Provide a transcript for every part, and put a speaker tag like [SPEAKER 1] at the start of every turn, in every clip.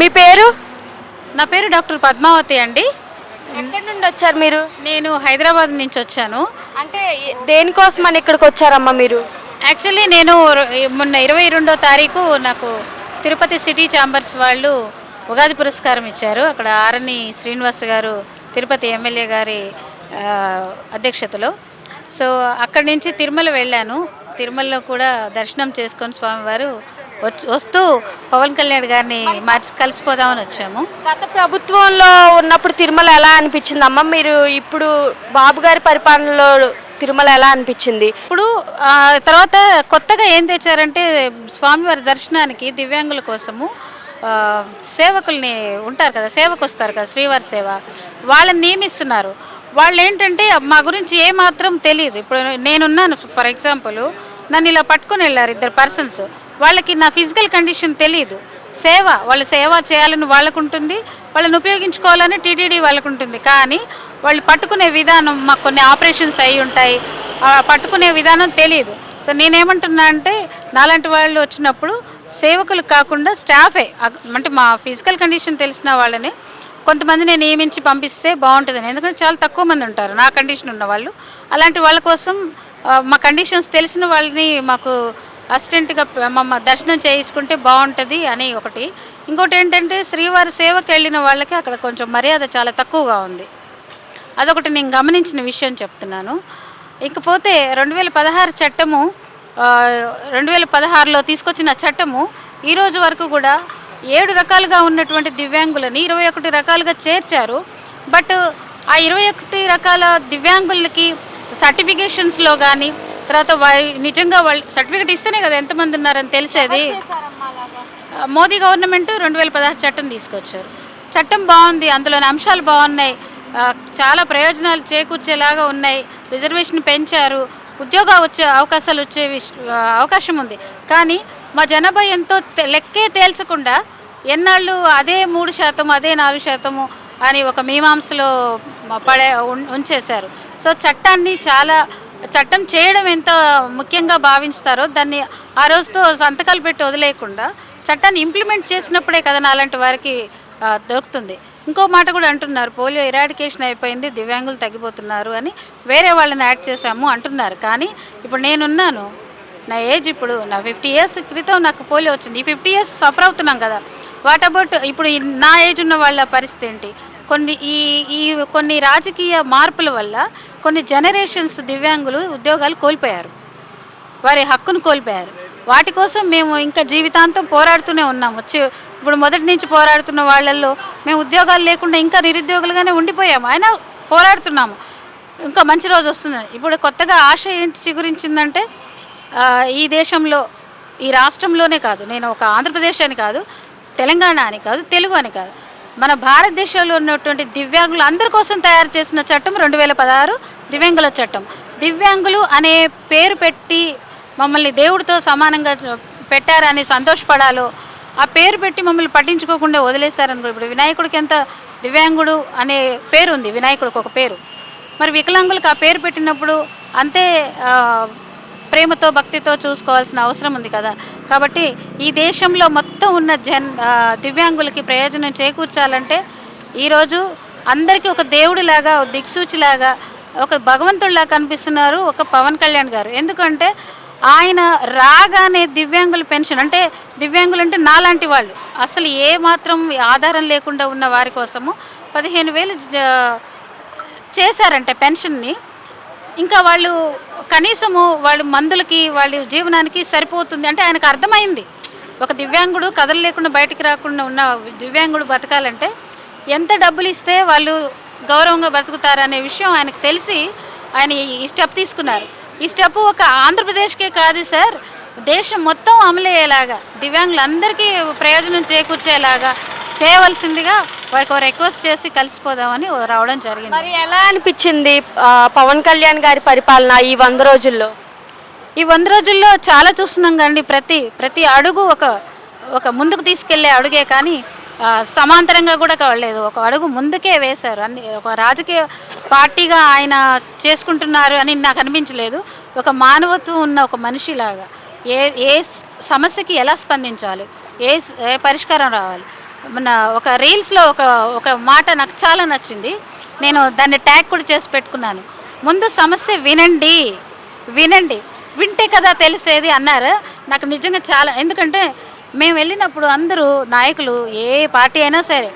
[SPEAKER 1] మీ పేరు?
[SPEAKER 2] నా పేరు డాక్టర్ పద్మావతి అండి.
[SPEAKER 1] ఎక్కడి నుండి వచ్చారు మీరు?
[SPEAKER 2] నేను హైదరాబాద్ నుంచి వచ్చాను.
[SPEAKER 1] అంటే దేనికోసం అని ఇక్కడికి వచ్చారమ్మా మీరు?
[SPEAKER 2] యాక్చువల్లీ నేను మొన్న ఇరవై రెండో తారీఖు నాకు తిరుపతి సిటీ ఛాంబర్స్ వాళ్ళు ఉగాది పురస్కారం ఇచ్చారు. అక్కడ ఆరణి శ్రీనివాస్ గారు తిరుపతి ఎమ్మెల్యే గారి అధ్యక్షతలో. సో అక్కడి నుంచి తిరుమల వెళ్ళాను. తిరుమలలో కూడా దర్శనం చేసుకొని స్వామివారు వస్తూ పవన్ కళ్యాణ్ గారిని మార్చి కలిసిపోదామని వచ్చాము.
[SPEAKER 1] గత ప్రభుత్వంలో ఉన్నప్పుడు తిరుమల ఎలా అనిపించింది? అమ్మ మీరు ఇప్పుడు బాబు గారి పరిపాలనలో తిరుమల ఎలా అనిపించింది?
[SPEAKER 2] ఇప్పుడు ఆ, తర్వాత కొత్తగా ఏం తెచ్చారంటే స్వామివారి దర్శనానికి దివ్యాంగుల కోసము ఆ, సేవకుల్ని ఉంటారు కదా సేవకు వస్తారు కదా శ్రీవారి సేవ. వాళ్ళని నియమిస్తున్నారు. వాళ్ళు ఏంటంటే మా గురించి ఏ మాత్రం తెలియదు. ఇప్పుడు నేనున్నాను ఫర్ ఎగ్జాంపుల్. నన్ను ఇలా పట్టుకొని వెళ్ళారు ఇద్దరు పర్సన్స్. వాళ్ళకి నా ఫిజికల్ కండిషన్ తెలియదు సేవ వాళ్ళు సేవ చేయాలని వాళ్ళకు ఉంటుంది వాళ్ళని ఉపయోగించుకోవాలని టీటీడీ వాళ్ళకు ఉంటుంది కానీ వాళ్ళు పట్టుకునే విధానం మాకు కొన్ని ఆపరేషన్స్ అయి ఉంటాయి. పట్టుకునే విధానం తెలియదు సో నేనేమంటున్నా అంటే నాలాంటి వాళ్ళు వచ్చినప్పుడు సేవకులు కాకుండా స్టాఫే. అంటే మా ఫిజికల్ కండిషన్ తెలిసిన వాళ్ళని కొంతమందిని నియమించి పంపిస్తే బాగుంటుందని. ఎందుకంటే చాలా తక్కువ మంది ఉంటారు నా కండిషన్ ఉన్న వాళ్ళు అలాంటి వాళ్ళ కోసం మా కండిషన్స్ తెలిసిన వాళ్ళని మాకు అసిస్టెంట్గా మమ్మ దర్శనం చేయించుకుంటే బాగుంటుంది అని ఒకటి. ఇంకోటి ఏంటంటే శ్రీవారి సేవకి వెళ్ళిన వాళ్ళకి అక్కడ కొంచెం మర్యాద చాలా తక్కువగా ఉంది. అదొకటి నేను గమనించిన విషయం చెప్తున్నాను. ఇకపోతే రెండు వేల పదహారు చట్టము రెండు వేల పదహారులో తీసుకొచ్చిన చట్టము ఈరోజు వరకు కూడా ఏడు రకాలుగా ఉన్నటువంటి దివ్యాంగులని ఇరవై ఒకటి రకాలుగా చేర్చారు. బట్ ఆ ఇరవై ఒకటి రకాల దివ్యాంగులకి సర్టిఫికేషన్స్లో కానీ తర్వాత వా- నిజంగా వాళ్ళు సర్టిఫికేట్ ఇస్తేనే కదా ఎంతమంది ఉన్నారని తెలిసేది మోదీ గవర్నమెంట్ రెండు వేల పదహారు చట్టం తీసుకొచ్చారు. చట్టం బాగుంది అందులోని అంశాలు బాగున్నాయి చాలా ప్రయోజనాలు చేకూర్చేలాగా ఉన్నాయి రిజర్వేషన్ పెంచారు ఉద్యోగ వచ్చే అవకాశాలు వచ్చే అవకాశం ఉంది. కానీ మా జనాభా ఎంతో లెక్కే తేల్చకుండా ఎన్నాళ్ళు అదే మూడు శాతం అదే నాలుగు శాతము అని ఒక మీమాంసలో పడే ఉంచేశారు. సో చట్టాన్ని చాలా చట్టం చేయడం ఎంత ముఖ్యంగా భావిస్తారో దాన్ని ఆ రోజుతో సంతకాలు పెట్టి వదిలేయకుండా చట్టాన్ని ఇంప్లిమెంట్ చేసినప్పుడే కదా నాలాంటి వారికి దొరుకుతుంది. ఇంకో మాట కూడా అంటున్నారు పోలియో ఇరాడికేషన్ అయిపోయింది దివ్యాంగులు తగ్గిపోతున్నారు అని వేరే వాళ్ళని యాడ్ చేశాము అంటున్నారు. కానీ ఇప్పుడు నేనున్నాను నా ఏజ్ ఇప్పుడు నా ఫిఫ్టీ ఇయర్స్ క్రితం నాకు పోలియో వచ్చింది. ఈ ఫిఫ్టీ ఇయర్స్ సఫర్ అవుతున్నాం కదా. వాట్ అబౌట్ ఇప్పుడు నా ఏజ్ ఉన్న వాళ్ళ పరిస్థితి ఏంటి? కొన్ని ఈ ఈ కొన్ని రాజకీయ మార్పుల వల్ల కొన్ని జనరేషన్స్ దివ్యాంగులు ఉద్యోగాలు కోల్పోయారు. వారి హక్కును కోల్పోయారు. వాటి కోసం మేము ఇంకా జీవితాంతం పోరాడుతూనే ఉన్నాము. ఇప్పుడు మొదటి నుంచి పోరాడుతున్న వాళ్ళల్లో మేము ఉద్యోగాలు లేకుండా ఇంకా నిరుద్యోగులుగానే ఉండిపోయాము. అయినా పోరాడుతున్నాము. ఇంకా మంచి రోజు వస్తుంది. ఇప్పుడు కొత్తగా ఆశ ఏంటి చిగురించిందంటే ఈ దేశంలో ఈ రాష్ట్రంలోనే కాదు నేను ఒక ఆంధ్రప్రదేశ్ అని కాదు తెలంగాణ అని కాదు తెలుగు అని కాదు. మన భారతదేశంలో ఉన్నటువంటి దివ్యాంగులు అందరి కోసం తయారు చేసిన చట్టం రెండు వేల పదహారు దివ్యాంగుల చట్టం. దివ్యాంగులు అనే పేరు పెట్టి మమ్మల్ని దేవుడితో సమానంగా పెట్టారని సంతోషపడాలో ఆ పేరు పెట్టి మమ్మల్ని పట్టించుకోకుండా వదిలేశారనుకో ఇప్పుడు వినాయకుడికి ఎంత దివ్యాంగుడు అనే పేరు ఉంది వినాయకుడికి ఒక పేరు. మరి వికలాంగులకు ఆ పేరు పెట్టినప్పుడు అంతే ప్రేమతో భక్తితో చూసుకోవాల్సిన అవసరం ఉంది కదా. కాబట్టి ఈ దేశంలో మొత్తం ఉన్న జన్ దివ్యాంగులకి ప్రయోజనం చేకూర్చాలంటే ఈరోజు అందరికీ ఒక దేవుడిలాగా ఒక దిక్సూచిలాగా ఒక భగవంతుడిలా కనిపిస్తున్నారు ఒక పవన్ కళ్యాణ్ గారు. ఎందుకంటే ఆయన రాగానే దివ్యాంగుల పెన్షన్ అంటే దివ్యాంగులు అంటే నాలాంటి వాళ్ళు. అసలు ఏ మాత్రం ఆధారం లేకుండా ఉన్న వారి కోసము పదిహేను వేలు జ- చేశారంటే పెన్షన్ని. ఇంకా వాళ్ళు కనీసము వాళ్ళు మందులకి వాళ్ళ జీవనానికి సరిపోతుంది అంటే ఆయనకు అర్థమైంది. ఒక దివ్యాంగుడు కథలు లేకుండా బయటికి రాకుండా ఉన్న దివ్యాంగుడు బతకాలంటే ఎంత డబ్బులు ఇస్తే వాళ్ళు గౌరవంగా బతుకుతారనే విషయం ఆయనకు తెలిసి ఆయన ఈ- ఈ స్టెప్ తీసుకున్నారు. ఈ స్టెప్ ఒక ఆంధ్రప్రదేశ్కే కాదు సార్ దేశం మొత్తం అమలయ్యేలాగా దివ్యాంగులందరికీ ప్రయోజనం చేకూర్చేలాగా చేయవలసిందిగా వారికి ఒక రిక్వెస్ట్ చేసి కలిసిపోదామని రావడం జరిగింది.
[SPEAKER 1] మరి ఎలా అనిపించింది పవన్ కళ్యాణ్ గారి పరిపాలన ఈ వంద రోజుల్లో?
[SPEAKER 2] ఈ వంద రోజుల్లో చాలా చూస్తున్నాం కానీ ప్రతి ప్రతి అడుగు ఒక ఒక ముందుకు తీసుకెళ్ళే అడుగే కానీ సమాంతరంగా కూడా కావలేదు ఒక అడుగు ముందుకే వేశారు. అన్ని ఒక రాజకీయ పార్టీగా ఆయన చేసుకుంటున్నారు అని నాకు అనిపించలేదు. ఒక మానవత్వం ఉన్న ఒక మనిషిలాగా ఏ ఏ సమస్యకి ఎలా స్పందించాలి? ఏ ఏ పరిష్కారం రావాలి? మన ఒక రీల్స్లో ఒక ఒక మాట నాకు చాలా నచ్చింది. నేను దాన్ని ట్యాగ్ కూడా చేసి పెట్టుకున్నాను. ముందు సమస్య వినండి. వినండి. వింటే కదా తెలిసేది అన్నారు. నాకు నిజంగా చాలా ఎందుకంటే మేము వెళ్ళినప్పుడు అందరూ నాయకులు ఏ పార్టీ అయినా సరే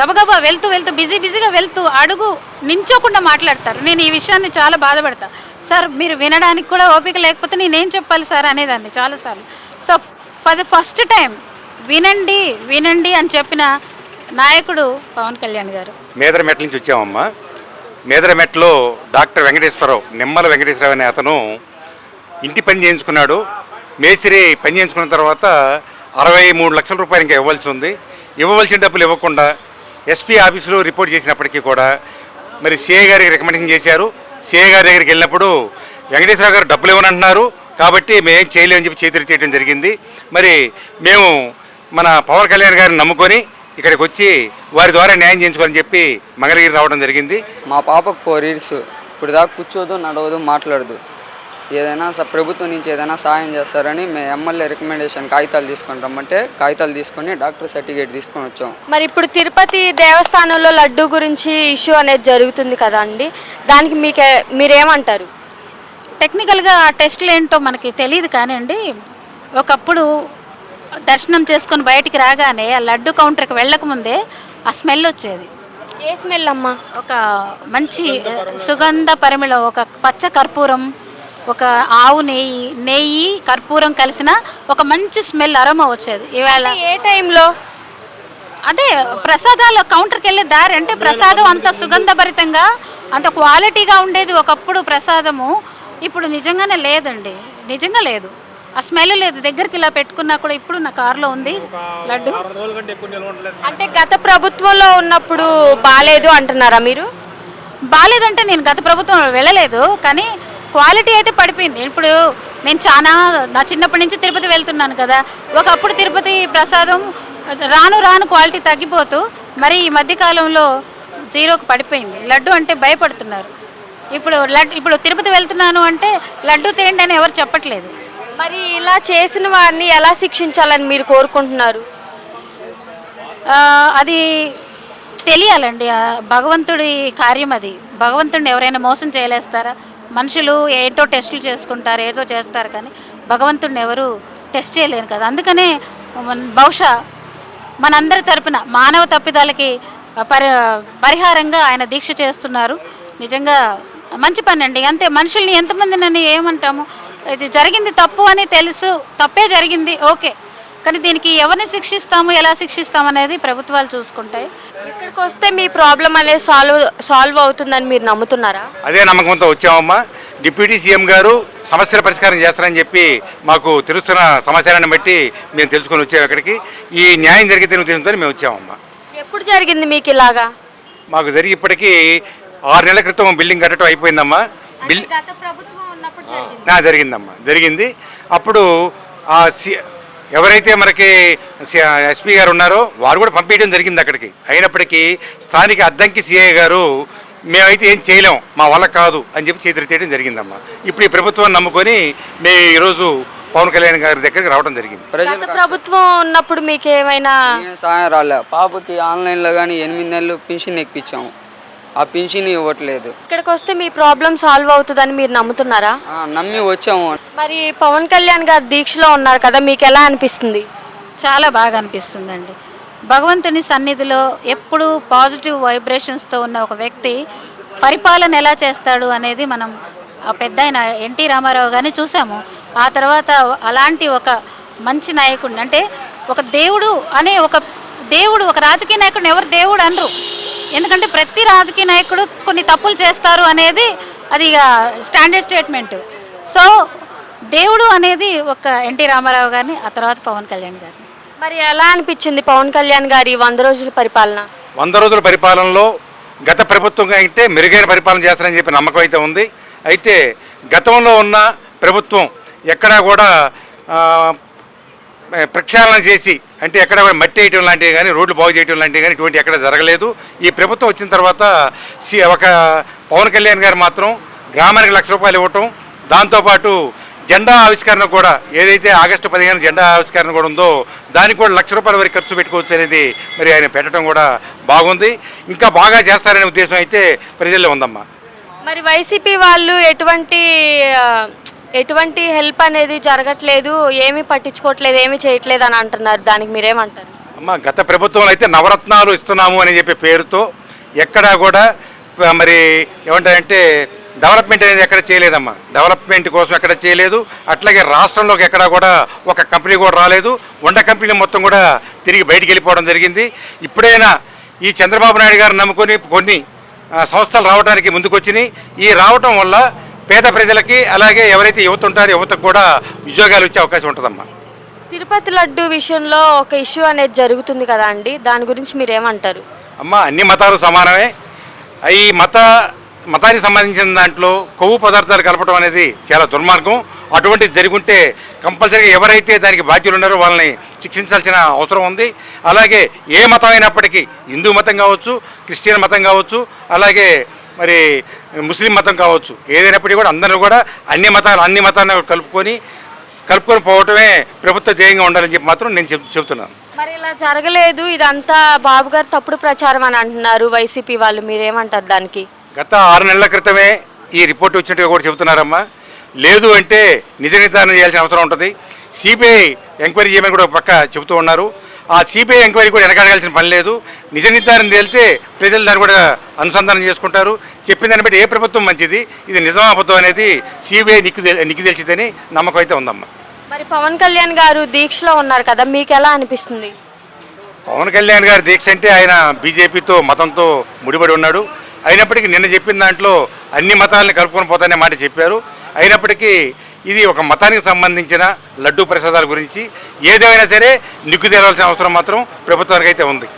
[SPEAKER 2] గబగబా వెళ్తూ వెళ్తూ బిజీ బిజీగా వెళ్తూ అడుగు నించోకుండా మాట్లాడతారు. నేను ఈ విషయాన్ని చాలా బాధపడతా. సార్ మీరు వినడానికి కూడా ఓపిక లేకపోతే నేనేం చెప్పాలి సార్ అనేదాన్ని చాలాసార్లు. So for the first time వినండి వినండి అని చెప్పిన నాయకుడు పవన్ కళ్యాణ్ గారు.
[SPEAKER 3] మేదరమెట్ల నుంచి వచ్చామమ్మా. మేదరమెట్లో డాక్టర్ వెంకటేశ్వరరావు నిమ్మల వెంకటేశ్వరరావు అనే అతను ఇంటి పని చేయించుకున్నాడు. మేస్త్రి పని చేయించుకున్న తర్వాత అరవై మూడు లక్షల రూపాయలు ఇంకా ఇవ్వాల్సి ఉంది. ఇవ్వవలసిన డబ్బులు ఇవ్వకుండా ఎస్పీ ఆఫీసులో రిపోర్ట్ చేసినప్పటికీ కూడా మరి సిఏ గారికి రికమెండేషన్ చేశారు. సిఏ గారి దగ్గరికి వెళ్ళినప్పుడు వెంకటేశ్వర గారు డబ్బులు ఇవ్వనంటున్నారు. కాబట్టి మేమేం చేయలేమని చెప్పి చేతులు తీయడం జరిగింది. మరి మేము మన పవన్ కళ్యాణ్ గారిని నమ్ముకొని ఇక్కడికి వచ్చి వారి ద్వారా న్యాయం చేయించుకోవాలని చెప్పి మంగళగిరి రావడం జరిగింది.
[SPEAKER 4] మా పాపకు ఫోర్ ఇయర్స్. ఇప్పుడు దాకా కూర్చోదు నడవదు మాట్లాడదు. ఏదైనా స ప్రభుత్వం నుంచి ఏదైనా సాయం చేస్తారని మేము ఎమ్మెల్యే రికమెండేషన్ కాగితాలు తీసుకొని రమ్మంటే కాగితాలు తీసుకొని డాక్టర్ సర్టిఫికేట్ తీసుకొని వచ్చాం.
[SPEAKER 1] మరి ఇప్పుడు తిరుపతి దేవస్థానంలో లడ్డు గురించి ఇష్యూ అనేది జరుగుతుంది కదా అండి? దానికి మీకే మీరేమంటారు?
[SPEAKER 2] టెక్నికల్గా ఆ టెస్టులు ఏంటో మనకి తెలియదు కానివ్వండి ఒకప్పుడు దర్శనం చేసుకొని బయటికి రాగానే ఆ లడ్డు కౌంటర్కి వెళ్ళకముందే ఆ స్మెల్ వచ్చేది.
[SPEAKER 1] ఏ స్మెల్ అమ్మా?
[SPEAKER 2] ఒక మంచి సుగంధ పరిమళం ఒక పచ్చ కర్పూరం ఒక ఆవు నెయ్యి నెయ్యి కర్పూరం కలిసిన ఒక మంచి స్మెల్ అరోమా వచ్చేది. ఇవాళ
[SPEAKER 1] ఏ టైంలో?
[SPEAKER 2] అదే ప్రసాదాల కౌంటర్కి వెళ్ళే దారి అంటే ప్రసాదం అంత సుగంధభరితంగా అంత క్వాలిటీగా ఉండేది ఒకప్పుడు ప్రసాదము ఇప్పుడు నిజంగానే లేదండి. నిజంగా లేదు. ఆ స్మెల్ లేదు. దగ్గరికి ఇలా పెట్టుకున్నా కూడా ఇప్పుడు నా కారులో ఉంది లడ్డు.
[SPEAKER 1] అంటే గత ప్రభుత్వంలో ఉన్నప్పుడు బాగాలేదు అంటున్నారా మీరు?
[SPEAKER 2] బాగాలేదంటే నేను గత ప్రభుత్వం వెళ్ళలేదు కానీ క్వాలిటీ అయితే పడిపోయింది. ఇప్పుడు నేను చాలా నా చిన్నప్పటి నుంచి తిరుపతి వెళ్తున్నాను కదా. ఒకప్పుడు తిరుపతి ప్రసాదం రాను రాను క్వాలిటీ తగ్గిపోతూ మరి ఈ మధ్యకాలంలో జీరోకి పడిపోయింది. లడ్డు అంటే భయపడుతున్నారు. ఇప్పుడు లడ్డు ఇప్పుడు తిరుపతి వెళ్తున్నాను అంటే లడ్డు తినండి అని ఎవరు చెప్పట్లేదు.
[SPEAKER 1] మరి ఇలా చేసిన వారిని ఎలా శిక్షించాలని మీరు కోరుకుంటున్నారు?
[SPEAKER 2] అది తెలియాలండి. భగవంతుడి కార్యం అది. భగవంతుడిని ఎవరైనా మోసం చేయలేస్తారా? మనుషులు ఏటో టెస్టులు చేసుకుంటారు ఏదో చేస్తారు కానీ భగవంతుడిని ఎవరు టెస్ట్ చేయలేరు కదా. అందుకనే మన- బహుశా మనందరి తరపున మానవ తప్పిదాలకి పరి పరిహారంగా ఆయన దీక్ష చేస్తున్నారు. నిజంగా మంచి పని అండి అంతే మనుషుల్ని ఎంతమంది నన్ను ఏమంటాము? ఇది జరిగింది తప్పు అని తెలుసు తప్పే జరిగింది ఓకే. కానీ దీనికి ఎవరిని శిక్షిస్తాము ఎలా శిక్షిస్తాము అనేది ప్రభుత్వాలు చూసుకుంటాయి.
[SPEAKER 1] ఇక్కడికి వస్తే మీ ప్రాబ్లం అనేది సాల్వ్ సాల్వ్ అవుతుందని మీరు నమ్ముతున్నారా?
[SPEAKER 3] అదే నమ్మకంతో వచ్చామమ్మా. డిప్యూటీ సీఎం గారు సమస్యల పరిష్కారం చేస్తారని చెప్పి మాకు తెలుస్తున్న సమాచారాన్ని బట్టి మేము తెలుసుకొని వచ్చాము ఇక్కడికి. ఈ న్యాయం జరిగితే ఉద్దేశంతో మేము వచ్చామమ్మా.
[SPEAKER 1] ఎప్పుడు జరిగింది మీకు ఇలాగా?
[SPEAKER 3] మాకు జరిగి ఇప్పటికీ ఆరు నెలల క్రితం బిల్డింగ్ కట్టడం అయిపోయిందమ్మా. బిల్
[SPEAKER 1] గత ప్రభుత్వం
[SPEAKER 3] జరిగిందమ్మా. జరిగింది. అప్పుడు ఆ సి ఎవరైతే మనకి ఎస్పీ గారు ఉన్నారో వారు కూడా పంపించడం జరిగింది అక్కడికి. అయినప్పటికీ స్థానిక అద్దంకి సిఐ గారు మేమైతే ఏం చేయలేం మా వల్ల కాదు అని చెప్పి చేతులు తీయడం జరిగిందమ్మా. ఇప్పుడు ఈ ప్రభుత్వాన్ని నమ్ముకొని మేము ఈరోజు పవన్ కళ్యాణ్ గారి దగ్గరికి రావడం జరిగింది.
[SPEAKER 1] ప్రభుత్వం ఉన్నప్పుడు మీకు ఏమైనా
[SPEAKER 4] సాయం రాలే. పాపకి ఆన్లైన్లో కానీ ఎనిమిది నెలలు పింఛన్ ఎక్కించాము ఆ పింఛన్ ఇవ్వట్లేదు.
[SPEAKER 1] ఇక్కడికి వస్తే మీ ప్రాబ్లం సాల్వ్ అవుతుందని మీరు నమ్ముతున్నారా?
[SPEAKER 4] ఆ, నమ్మి వచ్చాము.
[SPEAKER 1] మరి పవన్ కళ్యాణ్ గారు దీక్షలో ఉన్నారు కదా మీకు ఎలా అనిపిస్తుంది?
[SPEAKER 2] చాలా బాగా అనిపిస్తుందండి. భగవంతుని సన్నిధిలో ఎప్పుడు పాజిటివ్ వైబ్రేషన్స్తో ఉన్న ఒక వ్యక్తి పరిపాలన ఎలా చేస్తాడు అనేది మనం ఆ పెద్ద ఆయన ఎన్టీ రామారావు గారిని చూసాము. ఆ తర్వాత అలాంటి ఒక మంచి నాయకుడిని అంటే ఒక దేవుడు అనే ఒక దేవుడు ఒక రాజకీయ నాయకుడిని ఎవరు దేవుడు అనరు. ఎందుకంటే ప్రతి రాజకీయ నాయకుడు కొన్ని తప్పులు చేస్తారు అనేది అది ఇక స్టాండర్డ్ స్టేట్మెంట్ సో దేవుడు అనేది ఒక ఎన్టీ రామారావు గారిని ఆ తర్వాత పవన్ కళ్యాణ్ గారిని.
[SPEAKER 1] మరి ఎలా అనిపించింది పవన్ కళ్యాణ్ గారి వంద రోజుల పరిపాలన?
[SPEAKER 3] వంద రోజుల పరిపాలనలో గత ప్రభుత్వం కంటే మెరుగైన పరిపాలన చేస్తారని చెప్పి నమ్మకం అయితే ఉంది. అయితే గతంలో ఉన్న ప్రభుత్వం ఎక్కడా కూడా ఆ, ప్రక్షాళన చేసి అంటే ఎక్కడ కూడా మట్టి వేయటం లాంటివి కానీ రోడ్లు బాగు చేయటం లాంటివి కానీ ఇటువంటి ఎక్కడ జరగలేదు. ఈ ప్రభుత్వం వచ్చిన తర్వాత సి- ఒక పవన్ కళ్యాణ్ గారు మాత్రం గ్రామానికి లక్ష రూపాయలు ఇవ్వటం దాంతోపాటు జెండా ఆవిష్కరణ కూడా ఏదైతే ఆగస్టు పదిహేను జెండా ఆవిష్కరణ కూడా ఉందో దానికి కూడా లక్ష రూపాయల వరకు ఖర్చు పెట్టుకోవచ్చు అనేది మరి ఆయన పెట్టడం కూడా బాగుంది. ఇంకా బాగా చేస్తారనే ఉద్దేశం అయితే ప్రజల్లో ఉందమ్మా.
[SPEAKER 1] మరి వైసీపీ వాళ్ళు ఎటువంటి ఎటువంటి హెల్ప్ అనేది జరగట్లేదు ఏమీ పట్టించుకోవట్లేదు ఏమీ చేయట్లేదు అని అంటున్నారు. దానికి మీరేమంటారు?
[SPEAKER 3] అమ్మ గత ప్రభుత్వంలో అయితే నవరత్నాలు ఇస్తున్నాము అని చెప్పే పేరుతో ఎక్కడా కూడా మరి ఏమంటారంటే డెవలప్మెంట్ అనేది ఎక్కడ చేయలేదమ్మా. డెవలప్మెంట్ కోసం ఎక్కడ చేయలేదు. అట్లాగే రాష్ట్రంలోకి ఎక్కడ కూడా ఒక కంపెనీ కూడా రాలేదు. ఉండ కంపెనీ మొత్తం కూడా తిరిగి బయటికి వెళ్ళిపోవడం జరిగింది. ఇప్పుడైనా ఈ చంద్రబాబు నాయుడు గారు నమ్ముకొని కొన్ని సంస్థలు రావడానికి ముందుకొచ్చినాయి. ఈ రావటం వల్ల పేద ప్రజలకి అలాగే ఎవరైతే యువత ఉంటారో యువతకు కూడా ఉద్యోగాలు ఇచ్చే అవకాశం ఉంటుందమ్మా.
[SPEAKER 1] తిరుపతి లడ్డు విషయంలో ఒక ఇష్యూ అనేది జరుగుతుంది కదా అండి? దాని గురించి మీరేమంటారు?
[SPEAKER 3] అమ్మ అన్ని మతాలు సమానమే. ఈ మత మతానికి సంబంధించిన దాంట్లో కొవ్వు పదార్థాలు కలపడం అనేది చాలా దుర్మార్గం. అటువంటిది జరుగుంటే కంపల్సరీగా ఎవరైతే దానికి బాధ్యులు ఉన్నారో వాళ్ళని శిక్షించాల్సిన అవసరం ఉంది. అలాగే ఏ మతం అయినప్పటికీ హిందూ మతం కావచ్చు క్రిస్టియన్ మతం కావచ్చు అలాగే మరి ముస్లిం మతం కావచ్చు ఏదైనప్పటికీ కూడా అందరూ కూడా అన్ని మతాలు అన్ని మతాలను కలుపుకొని కలుపుకొని పోవటమే ప్రభుత్వ ధ్యేయంగా ఉండాలని చెప్పి మాత్రం నేను చెబుతున్నాను
[SPEAKER 1] మరి ఇలా జరగలేదు ఇదంతా బాబు గారు తప్పుడు ప్రచారం అని అంటున్నారు వైసీపీ వాళ్ళు మీరేమంటారు దానికి?
[SPEAKER 3] గత ఆరు నెలల క్రితమే ఈ రిపోర్ట్ వచ్చినట్టుగా కూడా చెబుతున్నారమ్మా. లేదు అంటే నిజ నిర్ధారణ చేయాల్సిన అవసరం ఉంటుంది. సిబిఐ ఎంక్వైరీ చేయమని కూడా ఒక పక్క చెబుతూ ఉన్నారు. ఆ సిబిఐ ఎంక్వైరీ కూడా వెనకాడాల్సిన పని లేదు. నిజ నిర్ధారణ తేలితే ప్రజలు దాన్ని కూడా అనుసంధానం చేసుకుంటారు. చెప్పిన దాన్ని బట్టి ఏ ప్రభుత్వం మంచిది ఇది నిజమా అబద్ధం అనేది సిబిఐ నిక్కు నిక్కు తెలిసిదని నమ్మకం అయితే ఉందమ్మా.
[SPEAKER 1] మరి పవన్ కళ్యాణ్ గారు దీక్షలో ఉన్నారు కదా మీకు ఎలా అనిపిస్తుంది?
[SPEAKER 3] పవన్ కళ్యాణ్ గారి దీక్ష అంటే ఆయన బీజేపీతో మతంతో ముడిపడి ఉన్నాడు. అయినప్పటికీ నిన్న చెప్పిన దాంట్లో అన్ని మతాలని కలుపుకొని పోతానే మాట చెప్పారు. అయినప్పటికీ ఇది ఒక మతానికి సంబంధించిన లడ్డు ప్రసాదాల గురించి. ఏదేమైనా సరే నిగ్గు తేలవలసిన అవసరం మాత్రం ప్రభుత్వానికి అయితే ఉంది.